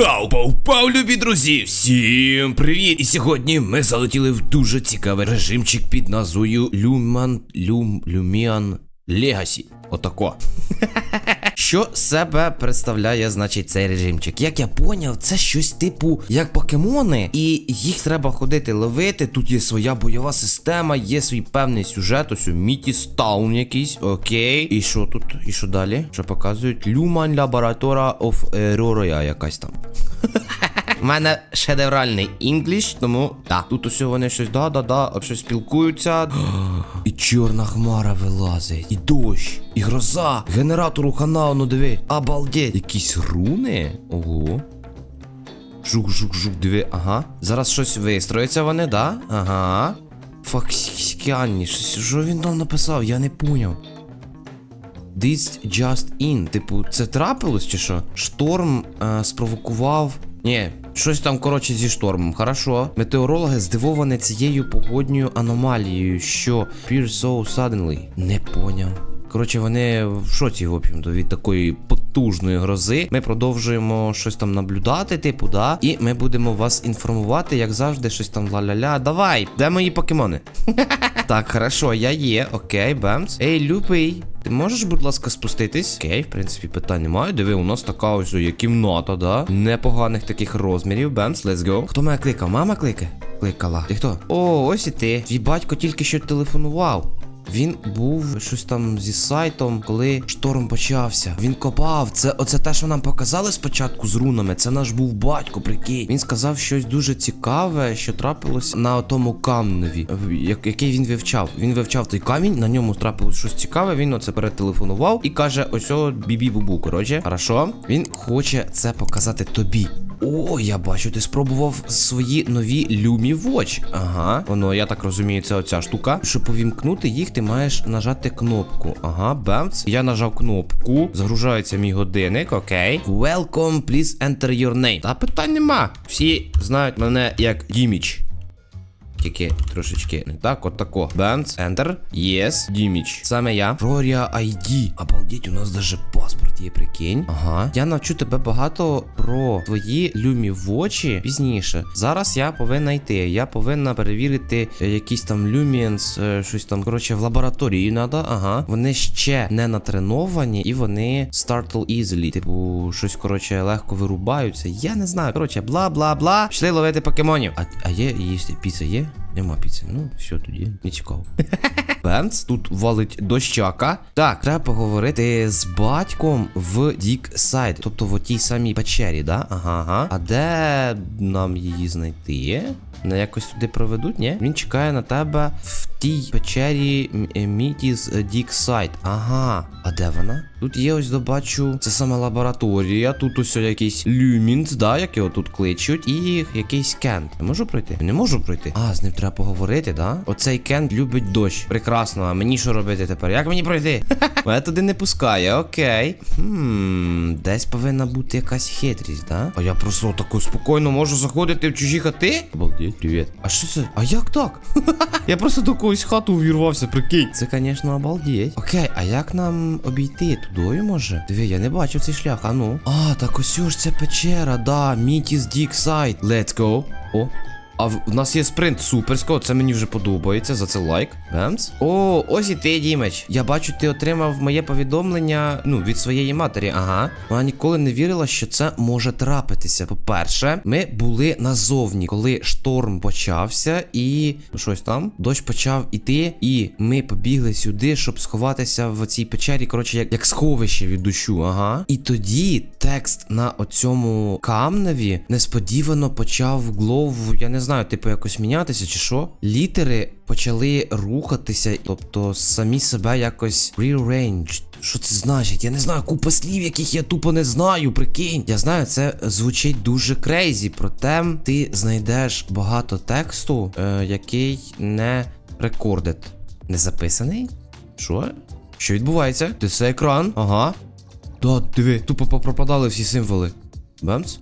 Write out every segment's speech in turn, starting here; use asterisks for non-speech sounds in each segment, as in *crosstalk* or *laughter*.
Вау, повпав, любі друзі! Всім привіт! І сьогодні ми залетіли в дуже цікавий режимчик під назвою Люман Люм Люміан Легасі. Отако. Що себе представляє, значить, цей режимчик? Як я поняв, це щось типу як покемони, і їх треба ходити ловити. Тут є своя бойова система, є свій певний сюжет, ось у Мітіс Таун якийсь. Окей. І що тут? І що далі? Що показують? Люман Лаборатора of Еророя якась там. У мене шедевральний інгліш, тому так. Тут усе вони щось да-да-да, щось спілкуються. *gasps* І чорна хмара вилазить, і дощ, і гроза, генератору ханао, ну диви, обалдеть. Якісь руни? Ого. Жук-жук-жук, диви, ага. Зараз щось вистроїться вони, да? Ага. Факсіані, щось, що він там написав, я не поняв. This just in. Типу, це трапилось чи що? Шторм е, спровокував. Ні, щось там, коротше, зі штормом. Хорошо. Метеорологи здивовані цією погодньою аномалією, що appears so suddenly. Не поняв. Коротше, вони в шоці, в общем-то, від такої потужної грози. Ми продовжуємо щось там наблюдати, типу, да. І ми будемо вас інформувати, як завжди, щось там ля-ля-ля. Давай, де мої покемони? *laughs* Так, хорошо, я є. Окей, бемс. Ей, любий. Ти можеш, будь ласка, спуститись? Окей, в принципі, питань немає. Диви, у нас така ось є кімната, да? Непоганих таких розмірів. Бемс, let's go. Хто мене кликав? Мама кликає? Кликала. Ти хто? О, ось і ти. Твій батько тільки що телефонував. Він був щось там зі сайтом, коли шторм почався. Він копав. Це оце те, що нам показали спочатку з рунами. Це наш був батько, прикинь. Він сказав щось дуже цікаве, що трапилось на тому камневі, як- який він вивчав. Він вивчав той камінь, на ньому трапилось щось цікаве. Він оце перетелефонував і каже: ось о, бібі-бубу. Коротше, хорошо. Він хоче це показати тобі. О, я бачу, ти спробував свої нові Lumі Watch. Ага, воно, я так розумію, це оця штука. Щоб увімкнути їх, ти маєш нажати кнопку. Ага, бемц. Я нажав кнопку. Загружається мій годинник, окей. Welcome, please enter your name. Та питань нема. Всі знають мене як Діміч. Тільки трошечки не так, от тако. Бенц, Enter, Yes, Діміч. Саме я. Рорія ID. Обалдеть, у нас даже паспорт є, прикинь. Ага. Я навчу тебе багато про твої люмі вочі пізніше. Зараз я повинна йти. Я повинна перевірити е, якісь там люмієнс, е, щось там. Коротше, в лабораторії треба. Ага. Вони ще не натреновані і вони startle easily. Типу, щось, коротше, легко вирубаються. Я не знаю. Коротше, бла бла бла. Пішли ловити покемонів. А, а є, їсти піца є? Нема піци. Ну, все тоді, не цікаво. *laughs* Бенц, тут валить дощака. Так, треба поговорити з батьком в Дік Сайд. Тобто в отій самій печері, да? Ага, ага. А де нам її знайти? Не якось туди проведуть, ні? Він чекає на тебе в тій печері Мітіс Дік Сайт. Ага. А де вона? Тут є ось добачу. Це саме лабораторія. Тут ось якийсь люмінс, да, як його тут кличуть, і якийсь кент. Я можу пройти? Не можу пройти. А, з ним треба поговорити, да? Оцей кент любить дощ. Прекрасно. А мені що робити тепер? Як мені пройти? *laughs* Мене туди не пускає, окей. Хм, десь повинна бути якась хитрість, да? А я просто тако спокійно можу заходити в чужі хати? Обалдеть, привіт. А що це? А як так? *laughs* Я просто до когось хату увірвався, прикинь. Це, звісно, обалдеть. Окей, а як нам обійти? Тудою може? Диви, я не бачив цей шлях, а ну. А, так ось ж це печера, да. Мітіс Дік Сайт. Let's go. О. А в, нас є спринт суперсько, це мені вже подобається, за це лайк. Бемс. О, ось і ти, Дімеч. Я бачу, ти отримав моє повідомлення ну, від своєї матері. Ага. Вона ніколи не вірила, що це може трапитися. По-перше, ми були назовні, коли шторм почався, і щось там. Дощ почав іти, і ми побігли сюди, щоб сховатися в цій печері. Коротше, як, як сховище від дощу. Ага. І тоді текст на оцьому камневі несподівано почав глов, я не знаю, типу якось мінятися чи що. Літери почали рухатися, тобто самі себе якось rearranged. Що це значить? Я не знаю, купа слів, яких я тупо не знаю, прикинь. Я знаю, це звучить дуже крейзі, проте ти знайдеш багато тексту, е, який не рекордед. Не записаний? Що? Що відбувається? Ти це екран? Ага. Да, диви, тупо попропадали всі символи. Бемц?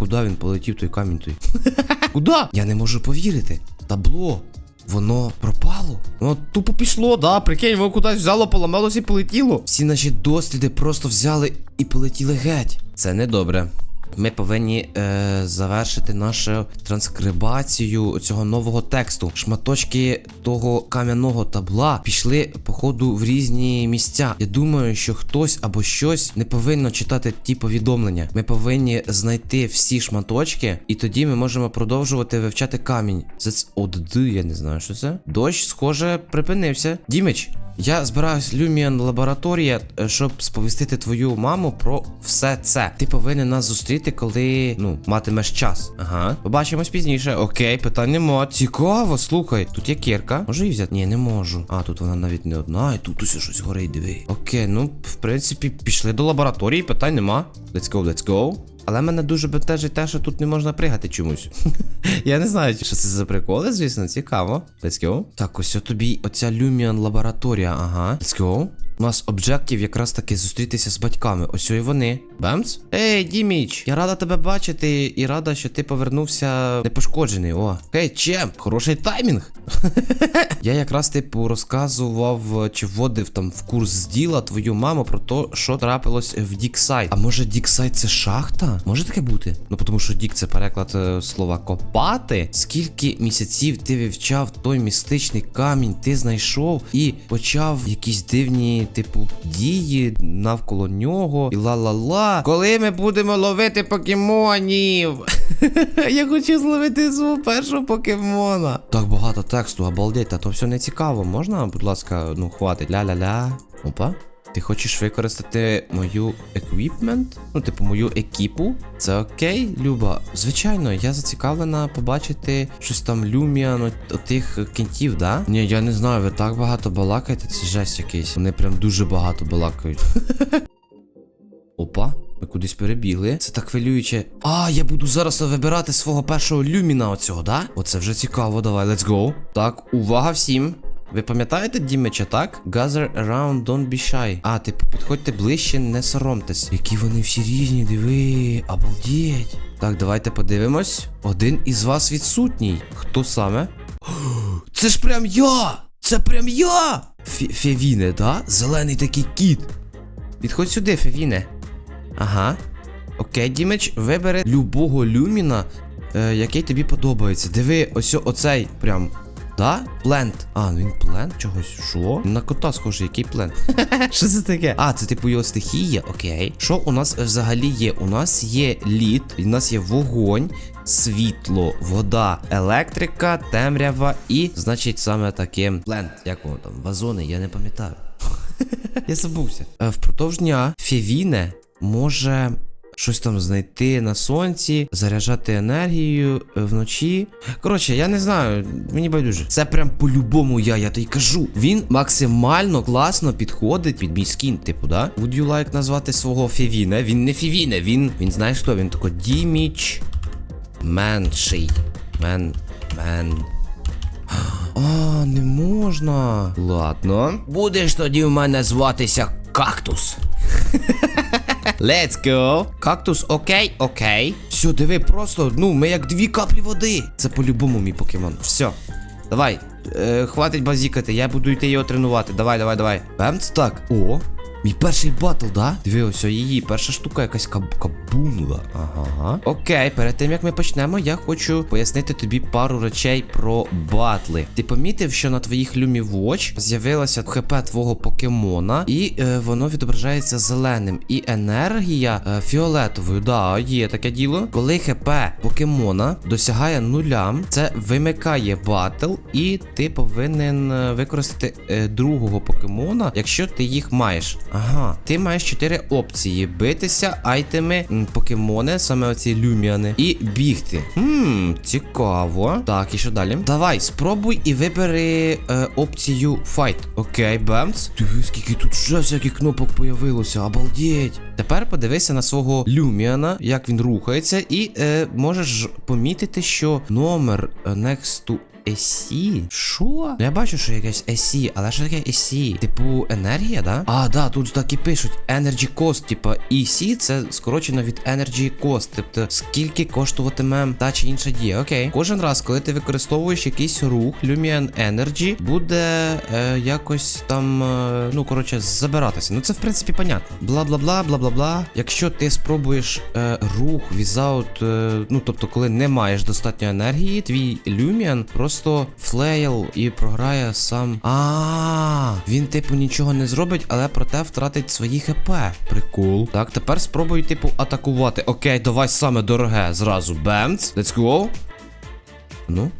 Куди він полетів той камінь той? *laughs* Куди? Я не можу повірити. Табло. Воно пропало. Воно тупо пішло, да, прикинь, воно кудись взяло, поламалося і полетіло. Всі наші досліди просто взяли і полетіли геть. Це не добре. Ми повинні е, завершити нашу транскрибацію цього нового тексту. Шматочки того кам'яного табла пішли, походу, в різні місця. Я думаю, що хтось або щось не повинно читати ті повідомлення. Ми повинні знайти всі шматочки, і тоді ми можемо продовжувати вивчати камінь. Це ц- ОДД, я не знаю, що це. Дощ, схоже, припинився. Дімич, я збираюсь Люміан лабораторія, е, щоб сповістити твою маму про все це. Ти повинен нас зустріти, коли ну матимеш час. Ага. Побачимось пізніше. Окей, питань нема. Цікаво, слухай. Тут є кірка. Можу її взяти? Ні, не можу. А, тут вона навіть не одна, і тут усе щось горить, диви. Окей, ну в принципі, пішли до лабораторії, питань нема. Let's go, let's go. Але мене дуже бентежить те, що тут не можна пригати чомусь. *laughs* Я не знаю, що це за приколи, звісно, цікаво. Let's go. Так, ось тобі оця Люміан лабораторія, ага. Let's go. У нас об'єктів якраз таки зустрітися з батьками. Ось і вони. Бемс? Ей, Діміч, я рада тебе бачити і рада, що ти повернувся непошкоджений. О. Хей, чемп, хороший таймінг. *laughs* Я якраз типу розказував чи вводив там в курс з діла твою маму про те, що трапилось в Діксайд. А може Діксайд це шахта? Може таке бути? Ну тому що Дік це переклад е, слова копати. Скільки місяців ти вивчав той містичний камінь, ти знайшов і почав якісь дивні, типу, дії навколо нього і ла-ла-ла. Коли ми будемо ловити покемонів? *laughs* Я хочу зловити свого першого покемона. Так багато тексту, обалдеть, та то все не цікаво. Можна, будь ласка, ну хватить. Ля-ля-ля. Опа. Ти хочеш використати мою еквіпмент? Ну, типу, мою екіпу? Це окей, Люба. Звичайно, я зацікавлена побачити щось там Люміан, отих кінтів, да? Ні, я не знаю, ви так багато балакаєте, це жесть якийсь. Вони прям дуже багато балакають. *laughs* Опа, ми кудись перебігли. Це так хвилююче. А, я буду зараз вибирати свого першого люміна оцього, да? Оце вже цікаво, давай, let's go. Так, увага всім. Ви пам'ятаєте Дімича, так? Gather around, don't be shy. А, типу, підходьте ближче, не соромтесь. Які вони всі різні, диви, обалдеть. Так, давайте подивимось. Один із вас відсутній. Хто саме? *gasps* Це ж прям я! Це прям я! Фе- Февіне, да? Зелений такий кіт. Підходь сюди, Февіне. Ага. Окей, Дімич, вибери любого люміна, е, який тобі подобається. Диви, ось оцей прям. Да? Плент. А, ну він плент чогось. Що? На кота схожий, який плент. *laughs* Що це таке? А, це типу його стихія, окей. Що у нас взагалі є? У нас є лід, у нас є вогонь, світло, вода, електрика, темрява і, значить, саме таке плент. Як воно там? Вазони, я не пам'ятаю. *laughs* Я забувся. Е, Впродовж дня Февіне може щось там знайти на сонці, заряджати енергію е, вночі. Коротше, я не знаю, мені байдуже. Це прям по-любому я, я тобі кажу. Він максимально класно підходить під мій скін, типу, да? Would you like назвати свого Февіне? Він не Февіне, він. Він знаєш хто? Він тако Діміч менший. Мен. Мен. А, не можна. Ладно. Будеш тоді в мене зватися кактус. *laughs* Let's go. Кактус, окей, окей. Все, диви, просто, ну, ми як дві каплі води. Це по-любому мій покемон. Все. Давай. Е, хватить базікати, я буду йти його тренувати. Давай, давай, давай. Бемц, так. О. Мій перший батл, да? Диви, ось її перша штука якась каб кабунула. Ага. Окей, перед тим як ми почнемо, я хочу пояснити тобі пару речей про батли. Ти помітив, що на твоїх Lumі Watch з'явилося ХП твого покемона, і е, воно відображається зеленим. І енергія е, фіолетовою. Да, є таке діло. Коли ХП покемона досягає нулям, це вимикає батл, і ти повинен е, використати е, другого покемона, якщо ти їх маєш. Ага, ти маєш чотири опції: битися, айтеми, покемони, саме оці люміани, і бігти. Хм, цікаво. Так, і що далі? Давай, спробуй і вибери е, опцію файт. Окей, бемц. Диви, скільки тут вже всяких кнопок появилося, обалдеть. Тепер подивися на свого люміана, як він рухається, і е, можеш помітити, що номер е, next to AC? Що? Ну я бачу, що якесь AC, але що таке AC? Типу енергія, да? А, да, тут так і пишуть Energy Cost, типа EC це скорочено від Energy Cost. Тобто скільки коштуватиме та чи інша дія. Окей. Кожен раз, коли ти використовуєш якийсь рух, Lumion Energy буде е, якось там, е, ну коротше, забиратися. Ну це в принципі понятно. Бла бла бла бла бла бла. Якщо ти спробуєш е, рух without, е, ну тобто, коли не маєш достатньо енергії, твій Lumion просто флейл і програє сам. А, він типу нічого не зробить, але проте втратить свої хп. Прикол. Так, тепер спробуй, типу, атакувати. Окей, давай саме дороге зразу. Бемц. Let's go. Ну.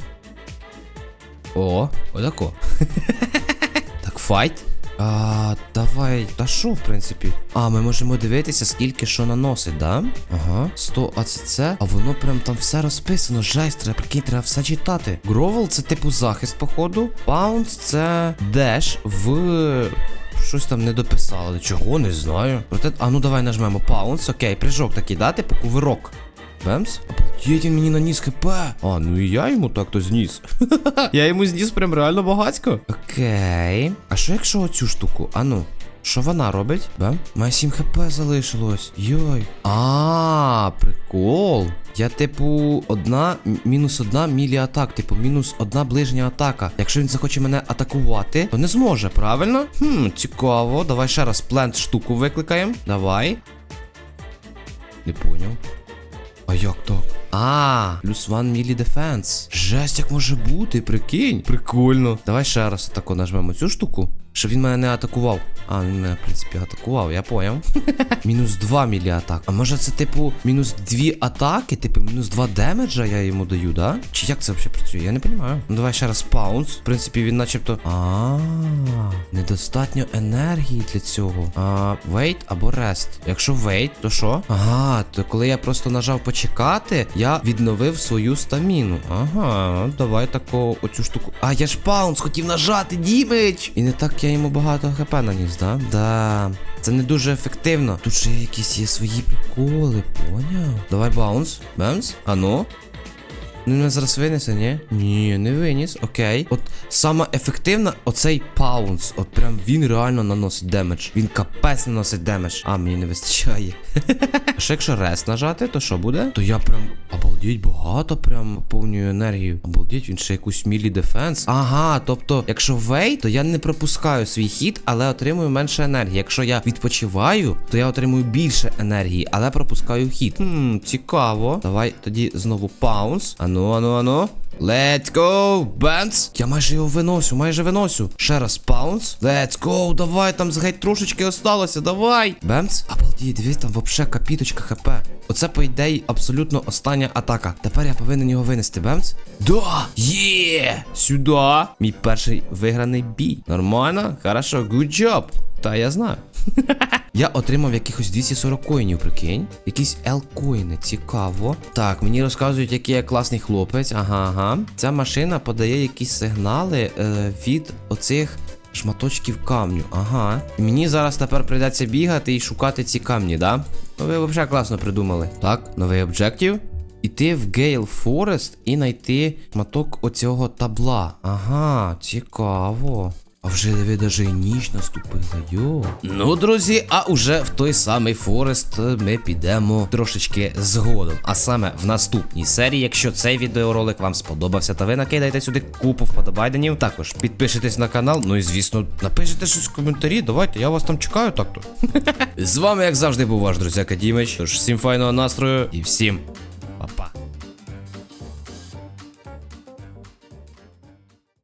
О, отако. *laughs* так, файт. А, давай, та що, в принципі? А, ми можемо дивитися, скільки що наносить, да? Ага, 100 АЦЦ, а воно прям там все розписано. Жесть, треба прикинь, треба все читати. Гровел це типу захист, походу. Паунс це деш в. Щось там не дописали. Чого не знаю. Проте, а ну давай нажмемо паунс. Окей, прыжок такий, да, типу кувирок. Бемс? Обалдеть, він мені наніс хп. А, ну і я йому так-то зніс. *laughs* я йому зніс прям реально багатько. Окей. А що якщо оцю штуку? А ну. Що вона робить? Бем? Має 7 хп залишилось. Йой. А, прикол. Я, типу, одна, мінус одна мілі атак, типу, мінус одна ближня атака. Якщо він захоче мене атакувати, то не зможе, правильно? Хм, цікаво. Давай ще раз плент штуку викликаємо. Давай. Не поняв. А як так? А, плюс 1 мілі дефенс. Жесть, як може бути, прикинь. Прикольно. Давай ще раз тако нажмемо цю штуку, щоб він мене не атакував. А, він мене, в принципі, атакував, я поняв. *laughs* мінус 2 мілі атак. А може це, типу, мінус 2 атаки, типу, мінус 2 демеджа я йому даю, да? Чи як це взагалі працює? Я не розумію. Ну давай ще раз паунс. В принципі, він начебто. А, недостатньо енергії для цього. А, wait або rest. Якщо wait, то що? Ага, то коли я просто нажав почекати, я відновив свою стаміну. Ага, давай тако оцю штуку. А я ж паунс хотів нажати, дімич! І не так я йому багато хп наніс, да? Да. Це не дуже ефективно. Тут ще якісь є свої приколи, поняв? Давай баунс. Баунс? А ну? Ну, зараз винесе, ні? Ні, не виніс. Окей. От саме ефективна оцей паунс. От прям він реально наносить демедж. Він капець наносить демедж. А, мені не вистачає. *laughs* А ще якщо рес нажати, то що буде? То я прям обалдіть багато прям поповнюю енергію. Обалдіть, він ще якусь мілі дефенс. Ага, тобто, якщо вей, то я не пропускаю свій хід, але отримую менше енергії. Якщо я відпочиваю, то я отримую більше енергії, але пропускаю хід. Хм, цікаво. Давай тоді знову паунс. Ану, ану, ану. Let's go, Бенц. Я майже його виносю, майже виносю. Ще раз паунс. Let's go, давай, там геть трошечки осталося, давай. Бемц. Обалдіть, дивись, там вообще капіточка хп. Оце, по ідеї, абсолютно остання атака. Тепер я повинен його винести, Бемц. Да! Є! Сюди! Мій перший виграний бій. Нормально? Хорошо, good job. Та я знаю. *laughs* Я отримав якихось 240 коїнів, прикинь. Якісь L-коїни, цікаво. Так, мені розказують, який я класний хлопець. Ага, ага. Ця машина подає якісь сигнали е, від оцих. Шматочків камню, ага. І мені зараз тепер прийдеться бігати і шукати ці камні, да? Ну ви взагалі класно придумали. Так, новий об'єктив. Іти в Гейл Форест і знайти шматок оцього табла. Ага, цікаво. А вже даже і ніч наступила, йо. Ну, друзі, а уже в той самий Форест ми підемо трошечки згодом. А саме в наступній серії, якщо цей відеоролик вам сподобався, та ви накидаєте сюди купу вподобайденів. Також підпишитесь на канал. Ну і звісно, напишіть щось в коментарі. Давайте, я вас там чекаю так-то. *laughs* З вами, як завжди, був ваш друзяка Дімич. Тож всім файного настрою і всім